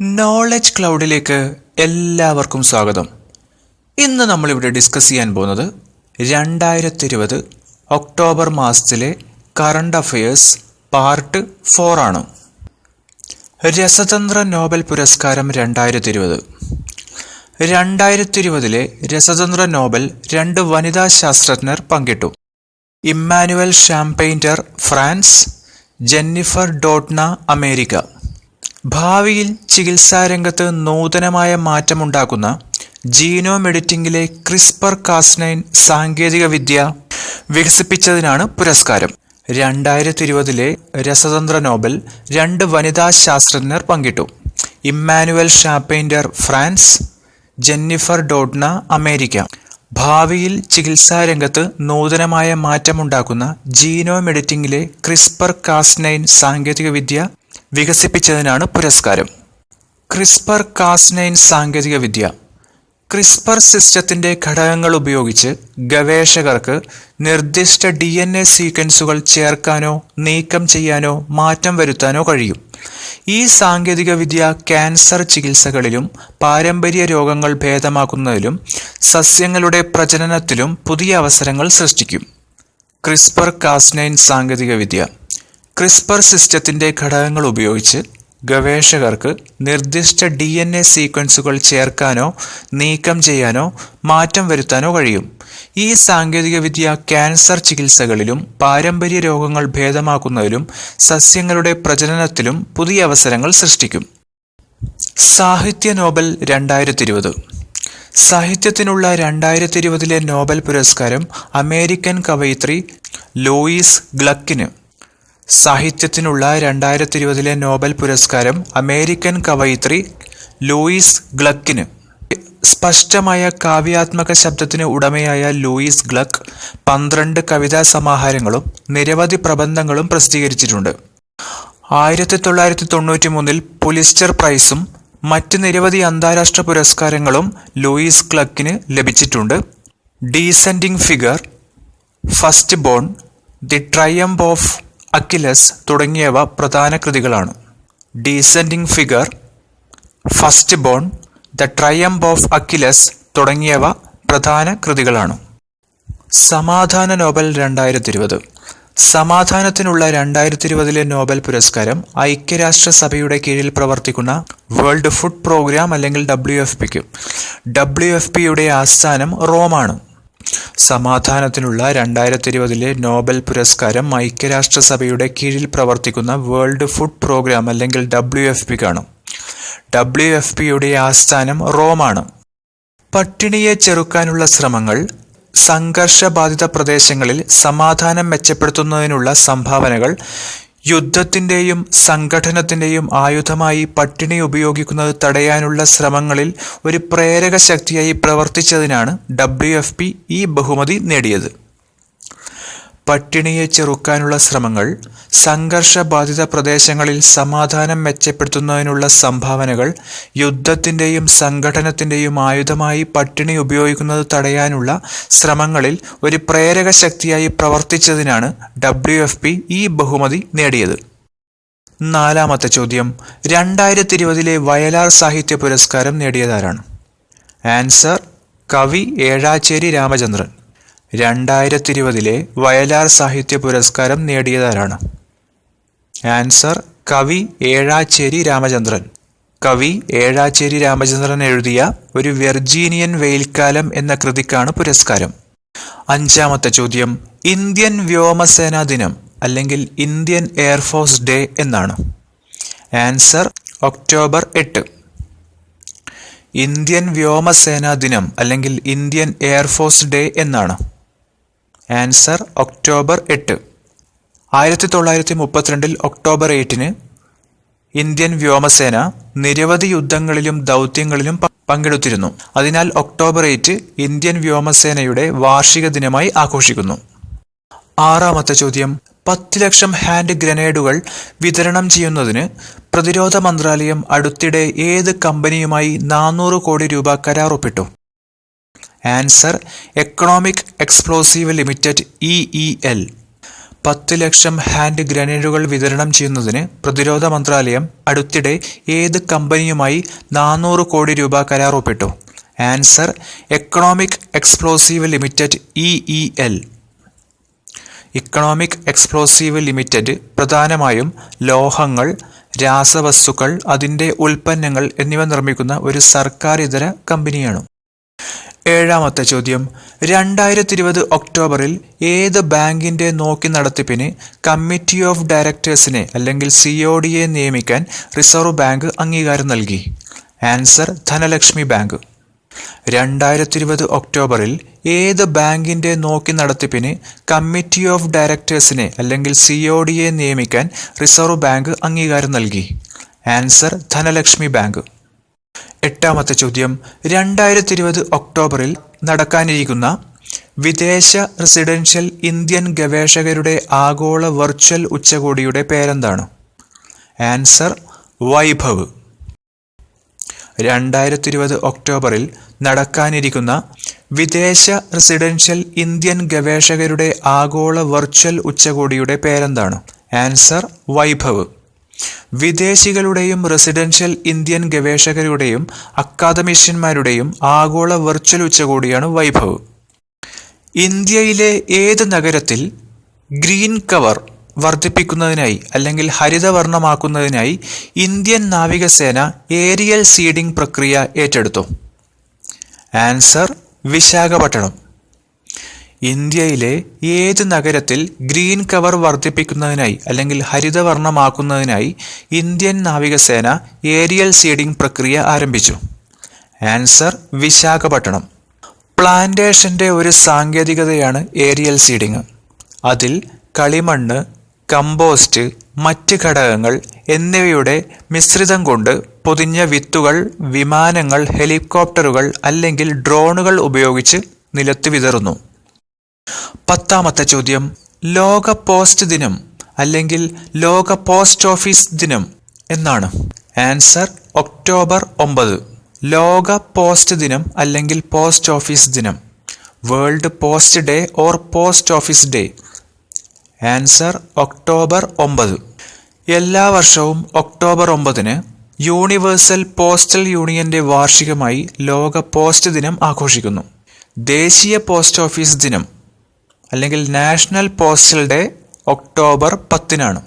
Knowledge ക്ലൗഡിലേക്ക് എല്ലാവർക്കും സ്വാഗതം. ഇന്ന് നമ്മളിവിടെ ഡിസ്കസ് ചെയ്യാൻ പോകുന്നത് രണ്ടായിരത്തി ഇരുപത് ഒക്ടോബർ മാസത്തിലെ കറണ്ട് അഫയേഴ്സ് പാർട്ട് ഫോർ ആണ്. രസതന്ത്ര നോബൽ പുരസ്കാരം രണ്ടായിരത്തി ഇരുപത് രണ്ടായിരത്തി ഇരുപതിലെ രസതന്ത്ര നോബൽ രണ്ട് വനിതാ ശാസ്ത്രജ്ഞർ പങ്കിട്ടു. Emmanuelle Charpentier France Jennifer Doudna America. ഭാവിയിൽ ചികിത്സാരംഗത്ത് നൂതനമായ മാറ്റമുണ്ടാക്കുന്ന ജീനോം എഡിറ്റിംഗിലെ ക്രിസ്പർ കാസ്നൈൻ സാങ്കേതികവിദ്യ വികസിപ്പിച്ചതിനാണ് പുരസ്കാരം. രണ്ടായിരത്തി ഇരുപതിലെ രസതന്ത്ര നോബൽ രണ്ട് വനിതാ ശാസ്ത്രജ്ഞർ പങ്കിട്ടു. Emmanuelle Charpentier France Jennifer Doudna America. ഭാവിയിൽ ചികിത്സാരംഗത്ത് നൂതനമായ മാറ്റമുണ്ടാക്കുന്ന ജീനോം എഡിറ്റിംഗിലെ ക്രിസ്പർ കാസ്നൈൻ സാങ്കേതികവിദ്യ വികസിപ്പിച്ചതിനാണ് പുരസ്കാരം. ക്രിസ്പർ കാസ്നൈൻ സാങ്കേതികവിദ്യ ക്രിസ്പർ സിസ്റ്റത്തിന്റെ ഘടകങ്ങൾ ഉപയോഗിച്ച് ഗവേഷകർക്ക് നിർദ്ദിഷ്ട ഡി എൻ എ സീക്വൻസുകൾ ചേർക്കാനോ നീക്കം ചെയ്യാനോ മാറ്റം വരുത്താനോ കഴിയും. ഈ സാങ്കേതികവിദ്യ ക്യാൻസർ ചികിത്സകളിലും പാരമ്പര്യ രോഗങ്ങൾ ഭേദമാക്കുന്നതിലും സസ്യങ്ങളുടെ പ്രജനനത്തിലും പുതിയ അവസരങ്ങൾ സൃഷ്ടിക്കും. ക്രിസ്പർ കാസ്നൈൻ സാങ്കേതികവിദ്യ. ക്രിസ്പർ സിസ്റ്റത്തിന്റെ ഘടകങ്ങൾ ഉപയോഗിച്ച് ഗവേഷകർക്ക് നിർദ്ദിഷ്ട ഡി എൻ എ സീക്വൻസുകൾ ചേർക്കാനോ നീക്കം ചെയ്യാനോ മാറ്റം വരുത്താനോ കഴിയും. ഈ സാങ്കേതികവിദ്യ ക്യാൻസർ ചികിത്സകളിലും പാരമ്പര്യ രോഗങ്ങൾ ഭേദമാക്കുന്നതിലും സസ്യങ്ങളുടെ പ്രജനനത്തിലും പുതിയ അവസരങ്ങൾ സൃഷ്ടിക്കും. സാഹിത്യ നോബൽ രണ്ടായിരത്തി സാഹിത്യത്തിനുള്ള രണ്ടായിരത്തി ഇരുപതിലെ നോബൽ പുരസ്കാരം അമേരിക്കൻ കവയിത്രി ലോയിസ് ഗ്ലക്കിന്. സാഹിത്യത്തിനുള്ള രണ്ടായിരത്തി ഇരുപതിലെ നോബൽ പുരസ്കാരം അമേരിക്കൻ കവയിത്രി ലൂയിസ് ഗ്ലക്കിന്. സ്പഷ്ടമായ കാവ്യാത്മക ശബ്ദത്തിന് ഉടമയായ ലൂയിസ് ഗ്ലക്ക് പന്ത്രണ്ട് കവിതാ സമാഹാരങ്ങളും നിരവധി പ്രബന്ധങ്ങളും പ്രസിദ്ധീകരിച്ചിട്ടുണ്ട്. ആയിരത്തി തൊള്ളായിരത്തി തൊണ്ണൂറ്റി മൂന്നിൽ പുലിസ്റ്റർ പ്രൈസും മറ്റ് നിരവധി അന്താരാഷ്ട്ര പുരസ്കാരങ്ങളും ലൂയിസ് ക്ലക്കിന് ലഭിച്ചിട്ടുണ്ട്. Descending figure first born the triumph of Achilles തുടങ്ങിയവ പ്രധാന കൃതികളാണ്. Descending figure first born the triumph of Achilles തുടങ്ങിയവ പ്രധാന കൃതികളാണ്. സമാധാന നോബൽ രണ്ടായിരത്തി ഇരുപത് സമാധാനത്തിനുള്ള രണ്ടായിരത്തി ഇരുപതിലെ നോബൽ പുരസ്കാരം ഐക്യരാഷ്ട്രസഭയുടെ കീഴിൽ പ്രവർത്തിക്കുന്ന വേൾഡ് ഫുഡ് പ്രോഗ്രാം അല്ലെങ്കിൽ ഡബ്ല്യു എഫ് പിക്ക്. ഡബ്ല്യു എഫ് പിയുടെ ആസ്ഥാനം റോമാണ്. സമാധാനത്തിനുള്ള രണ്ടായിരത്തി ഇരുപതിലെ നോബൽ പുരസ്കാരം ഐക്യരാഷ്ട്രസഭയുടെ കീഴിൽ പ്രവർത്തിക്കുന്ന വേൾഡ് ഫുഡ് പ്രോഗ്രാം അല്ലെങ്കിൽ ഡബ്ല്യു എഫ് പിക്കാണ്. ഡബ്ല്യു എഫ് പിയുടെ ആസ്ഥാനം റോമാണ്. പട്ടിണിയെ ചെറുക്കാനുള്ള ശ്രമങ്ങൾ സംഘർഷബാധിത പ്രദേശങ്ങളിൽ സമാധാനം മെച്ചപ്പെടുത്തുന്നതിനുള്ള സംഭാവനകൾ യുദ്ധത്തിന്റെയും സംഘടനത്തിന്റെയും ആയുധമായി പട്ടിണി ഉപയോഗിക്കുന്നത് തടയാനുള്ള ശ്രമങ്ങളിൽ ഒരു പ്രേരക ശക്തിയായി പ്രവർത്തിച്ചതിനാണ് ഡബ്ല്യു ഈ ബഹുമതി നേടിയത്. പട്ടിണിയെ ചെറുക്കാനുള്ള ശ്രമങ്ങൾ സംഘർഷബാധിത പ്രദേശങ്ങളിൽ സമാധാനം മെച്ചപ്പെടുത്തുന്നതിനുള്ള സംഭാവനകൾ യുദ്ധത്തിന്റെയും സംഘടനത്തിന്റെയും ആയുധമായി പട്ടിണി ഉപയോഗിക്കുന്നത് തടയാനുള്ള ശ്രമങ്ങളിൽ ഒരു പ്രേരക ശക്തിയായി പ്രവർത്തിച്ചതിനാണ് ഡബ്ല്യു ഈ ബഹുമതി നേടിയത്. നാലാമത്തെ ചോദ്യം രണ്ടായിരത്തി ഇരുപതിലെ വയലാർ സാഹിത്യ പുരസ്കാരം നേടിയതാരാണ്? ആൻസർ കവി ഏഴാച്ചേരി രാമചന്ദ്രൻ. രണ്ടായിരത്തി ഇരുപതിലെ വയലാർ സാഹിത്യ പുരസ്കാരം നേടിയതാരാണ്? ആൻസർ കവി ഏഴാച്ചേരി രാമചന്ദ്രൻ. കവി ഏഴാച്ചേരി രാമചന്ദ്രൻ എഴുതിയ ഒരു വെർജീനിയൻ വെയിൽക്കാലം എന്ന കൃതിക്കാണ് പുരസ്കാരം. അഞ്ചാമത്തെ ചോദ്യം ഇന്ത്യൻ വ്യോമസേനാ ദിനം അല്ലെങ്കിൽ ഇന്ത്യൻ എയർഫോഴ്സ് ഡേ എന്നാണ്. ആൻസർ ഒക്ടോബർ എട്ട്. ഇന്ത്യൻ വ്യോമസേനാ ദിനം അല്ലെങ്കിൽ ഇന്ത്യൻ എയർഫോഴ്സ് ഡേ എന്നാണ്. ആൻസർ ഒക്ടോബർ എട്ട്. ആയിരത്തി തൊള്ളായിരത്തി മുപ്പത്തിരണ്ടിൽ ഒക്ടോബർ എയ്റ്റിന് ഇന്ത്യൻ വ്യോമസേന നിരവധി യുദ്ധങ്ങളിലും ദൗത്യങ്ങളിലും പങ്കെടുത്തിരുന്നു. അതിനാൽ ഒക്ടോബർ എയ്റ്റ് ഇന്ത്യൻ വ്യോമസേനയുടെ വാർഷിക ദിനമായി ആഘോഷിക്കുന്നു. ആറാമത്തെ ചോദ്യം. പത്ത് ലക്ഷം ഹാൻഡ് ഗ്രനേഡുകൾ വിതരണം ചെയ്യുന്നതിന് പ്രതിരോധ മന്ത്രാലയം അടുത്തിടെ ഏത് കമ്പനിയുമായി നാനൂറ് കോടി രൂപ കരാർ ഒപ്പിട്ടു answer Economic Explosive Limited E E L. പത്ത് ലക്ഷം ഹാൻഡ് ഗ്രനേഡുകൾ വിതരണം ചെയ്യുന്നതിന് പ്രതിരോധ മന്ത്രാലയം അടുത്തിടെ ഏത് കമ്പനിയുമായി നാനൂറ് കോടി രൂപ കരാർ ഒപ്പിട്ടു? Answer Economic Explosive Limited E E L. Economic Explosive Limited പ്രധാനമായും ലോഹങ്ങൾ രാസവസ്തുക്കൾ അതിന്റെ ഉൽപ്പന്നങ്ങൾ എന്നിവ നിർമ്മിക്കുന്ന ഒരു സർക്കാർ ഇതര കമ്പനിയാണ്. ഏഴാമത്തെ ചോദ്യം. രണ്ടായിരത്തി ഇരുപത് ഒക്ടോബറിൽ ഏത് ബാങ്കിന്റെ നോക്കി നടത്തിപ്പിന് കമ്മിറ്റി ഓഫ് ഡയറക്ടേഴ്സിനെ അല്ലെങ്കിൽ സി ഒ ഡിയെ നിയമിക്കാൻ റിസർവ് ബാങ്ക് അംഗീകാരം നൽകി? Answer Dhanlaxmi Bank. രണ്ടായിരത്തി ഇരുപത് ഒക്ടോബറിൽ ഏത് ബാങ്കിന്റെ നോക്കി നടത്തിപ്പിന് കമ്മിറ്റി ഓഫ് ഡയറക്ടേഴ്സിനെ അല്ലെങ്കിൽ സി ഒ ഡിയെ നിയമിക്കാൻ റിസർവ് ബാങ്ക് അംഗീകാരം നൽകി? Answer Dhanlaxmi Bank. എട്ടാമത്തെ ചോദ്യം. രണ്ടായിരത്തി ഇരുപത് ഒക്ടോബറിൽ നടക്കാനിരിക്കുന്ന വിദേശ റെസിഡൻഷ്യൽ ഇന്ത്യൻ ഗവേഷകരുടെ ആഗോള വെർച്വൽ ഉച്ചകോടിയുടെ പേരെന്താണ്? ആൻസർ വൈഭവ്. രണ്ടായിരത്തി ഇരുപത് ഒക്ടോബറിൽ നടക്കാനിരിക്കുന്ന വിദേശ റെസിഡൻഷ്യൽ ഇന്ത്യൻ ഗവേഷകരുടെ ആഗോള വെർച്വൽ ഉച്ചകോടിയുടെ പേരെന്താണ്? ആൻസർ വൈഭവ്. വിദേശികളുടെയും റെസിഡൻഷ്യൽ ഇന്ത്യൻ ഗവേഷകരുടെയും അക്കാദമിഷ്യന്മാരുടെയും ആഗോള വെർച്വൽ ഉച്ചകോടിയാണ് വൈഭവ്. ഇന്ത്യയിലെ ഏത് നഗരത്തിൽ ഗ്രീൻ കവർ വർദ്ധിപ്പിക്കുന്നതിനായി അല്ലെങ്കിൽ ഹരിതവർണമാക്കുന്നതിനായി ഇന്ത്യൻ നാവികസേന ഏരിയൽ സീഡിംഗ് പ്രക്രിയ ഏറ്റെടുത്തു? ആൻസർ വിശാഖപട്ടണം. ഇന്ത്യയിലെ ഏത് നഗരത്തിൽ ഗ്രീൻ കവർ വർദ്ധിപ്പിക്കുന്നതിനായി അല്ലെങ്കിൽ ഹരിതവർണമാക്കുന്നതിനായി ഇന്ത്യൻ നാവികസേന ഏരിയൽ സീഡിംഗ് പ്രക്രിയ ആരംഭിച്ചു? ആൻസർ വിശാഖപട്ടണം. പ്ലാന്റേഷന്റെ ഒരു സാങ്കേതികതയാണ് ഏരിയൽ സീഡിംഗ്. അതിൽ കളിമണ്ണ് കമ്പോസ്റ്റ് മറ്റ് ഘടകങ്ങൾ എന്നിവയുടെ മിശ്രിതം കൊണ്ട് പൊതിഞ്ഞ വിത്തുകൾ വിമാനങ്ങൾ ഹെലികോപ്റ്ററുകൾ അല്ലെങ്കിൽ ഡ്രോണുകൾ ഉപയോഗിച്ച് നിലത്ത് വിതറുന്നു. പത്താമത്തെ ചോദ്യം ലോക പോസ്റ്റ് ദിനം അല്ലെങ്കിൽ ലോക പോസ്റ്റ് ഓഫീസ് ദിനം എന്നാണ്. ആൻസർ ഒക്ടോബർ ഒമ്പത്. ലോക പോസ്റ്റ് ദിനം അല്ലെങ്കിൽ പോസ്റ്റ് ഓഫീസ് ദിനം. World Post Day or post office day. Answer October ഒമ്പത്. എല്ലാ വർഷവും ഒക്ടോബർ ഒമ്പതിന് യൂണിവേഴ്സൽ പോസ്റ്റൽ യൂണിയന്റെ വാർഷികമായി ലോക പോസ്റ്റ് ദിനം ആഘോഷിക്കുന്നു. ദേശീയ പോസ്റ്റ് ഓഫീസ് ദിനം. അല്ലെങ്കിൽ നാഷണൽ പോസ്റ്റൽ ഡേ ഒക്ടോബർ പത്തിനാണ്.